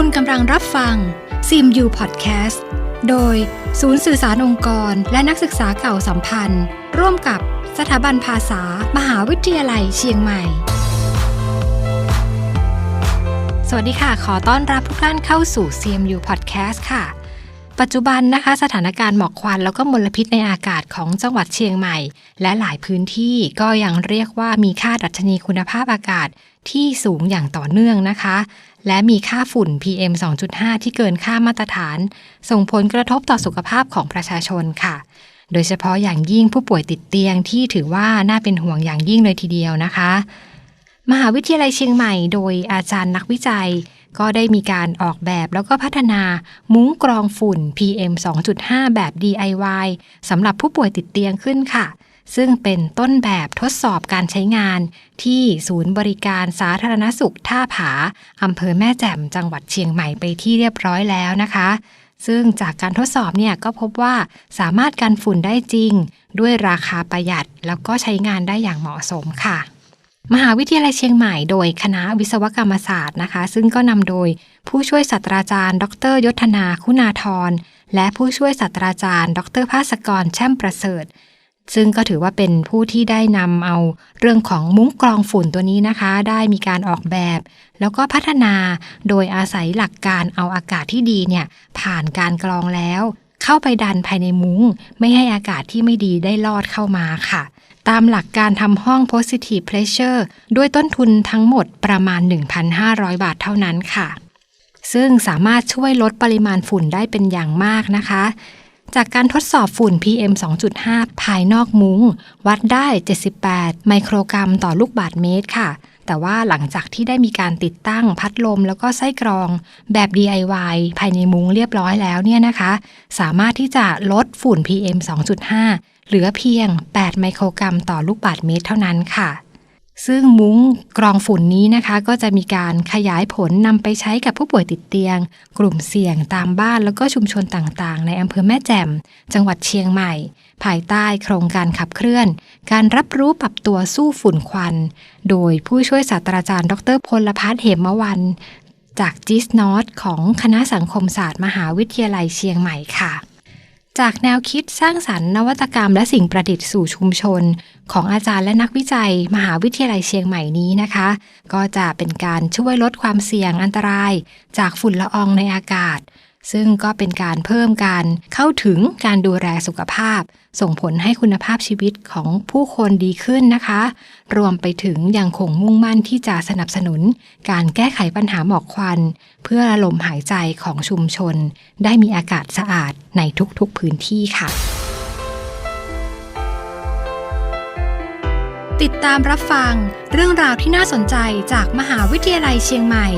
คุณกำลังรับฟังซิมยูพอดแคสต์โดยศูนย์สื่อสารองค์กร และนักศึกษาเก่าสัมพันธ์ ร่วมกับสถาบันภาษา มหาวิทยาลัยเชียงใหม่ สวัสดีค่ะ ขอต้อนรับทุกท่านเข้าสู่ CMU Podcast ค่ะ ปัจจุบันนะคะ สถานการณ์หมอกควันแล้วก็มลพิษในอากาศของจังหวัดเชียงใหม่ และหลายพื้นที่ก็ยังเรียกว่ามีค่าดัชนีคุณภาพอากาศที่สูงอย่างต่อเนื่องนะคะ และมีค่าฝุ่น PM 2.5 ที่เกินค่ามาตรฐาน ส่งผลกระทบต่อสุขภาพของประชาชนค่ะ โดยเฉพาะอย่างยิ่งผู้ป่วยติดเตียงที่ถือว่าน่าเป็นห่วงอย่างยิ่งเลยทีเดียวนะคะ มหาวิทยาลัยเชียงใหม่ โดยอาจารย์นักวิจัย ก็ได้มีการออกแบบแล้วก็พัฒนามุ้งกรองฝุ่น PM 2.5 แบบ DIY สำหรับผู้ป่วยติดเตียงขึ้นค่ะ ซึ่งเป็นต้นแบบทดสอบการใช้งาน ที่ศูนย์บริการสาธารณสุขท่าผาอำเภอแม่แจ่มจังหวัดเชียงใหม่ไปที่เรียบร้อยแล้วนะคะ ซึ่งจากการทดสอบเนี่ยก็พบว่าสามารถกันฝุ่นได้จริง ด้วยราคาประหยัดแล้วก็ใช้งานได้อย่างเหมาะสมค่ะ มหาวิทยาลัยเชียงใหม่โดยคณะวิศวกรรมศาสตร์นะคะ ซึ่งก็นำโดยผู้ช่วยศาสตราจารย์ ดรยศนาคุณาธรและผู้ช่วยศาสตราจารย์ ดรภาสกรแช่มประเสริฐ ซึ่งก็ถือว่าเป็นผู้ที่ได้นำเอาเรื่องของมุ้งกรองฝุ่นตัวนี้นะคะ ได้มีการออกแบบ แล้วก็พัฒนาโดยอาศัยหลักการเอาอากาศที่ดีเนี่ยผ่านการกรองแล้ว เข้าไปดันภายในมุ้ง ไม่ให้อากาศที่ไม่ดีได้ลอดเข้ามาค่ะ ตามหลักการทำห้อง positive pressure ด้วยต้นทุนทั้งหมดประมาณ 1,500 บาทเท่านั้นค่ะ ซึ่งสามารถช่วยลดปริมาณฝุ่นได้เป็นอย่างมากนะคะ จากการทดสอบฝุ่น PM 2.5 ภายนอกมุ้ง วัดได้ 78 ไมโครกรัมต่อลูกบาศก์เมตรค่ะแต่ว่าหลังจากที่ได้มีการติดตั้งพัดลมแล้วก็ไส้กรองแบบ DIY ภายในมุ้งเรียบร้อยแล้วเนี่ยนะคะ สามารถที่จะลดฝุ่น PM 2.5 เหลือเพียง 8 ไมโครกรัมต่อลูกบาศก์เมตรเท่านั้นค่ะ ซึ่งมุ้งกรองฝุ่นนี้นะคะ ก็จะมีการขยายผลนำไปใช้กับผู้ป่วยติดเตียง กลุ่มเสี่ยงตามบ้านแล้วก็ชุมชนต่างๆ ในอำเภอแม่แจ่ม จังหวัดเชียงใหม่ ภายใต้โครงการขับเคลื่อน การรับรู้ปรับตัวสู้ฝุ่นควัน โดยผู้ช่วยศาสตราจารย์ดรพลพัฒน์เหมวันจากจิสนอตของคณะสังคมศาสตร์มหาวิทยาลัยเชียงใหม่ค่ะ จากแนวคิดสร้างสรรค์นวัตกรรมและสิ่งประดิษฐ์สู่ชุมชน ของอาจารย์และนักวิจัย มหาวิทยาลัยเชียงใหม่นี้นะคะ ก็จะเป็นการช่วยลดความเสี่ยงอันตราย จากฝุ่นละอองในอากาศ ซึ่งก็เป็นการเพิ่มการเข้าถึงการดูแลสุขภาพ ส่งผลให้คุณภาพชีวิตของผู้คนดีขึ้นนะคะ รวมไปถึงยังคงมุ่งมั่นที่จะสนับสนุน การแก้ไขปัญหาหมอกควัน เพื่อลมหายใจของชุมชน ได้มีอากาศสะอาดในทุกๆพื้นที่ค่ะ ติดตามรับฟังเรื่องราวที่น่าสนใจจากมหาวิทยาลัยเชียงใหม่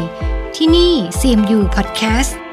ที่นี่ CMU Podcast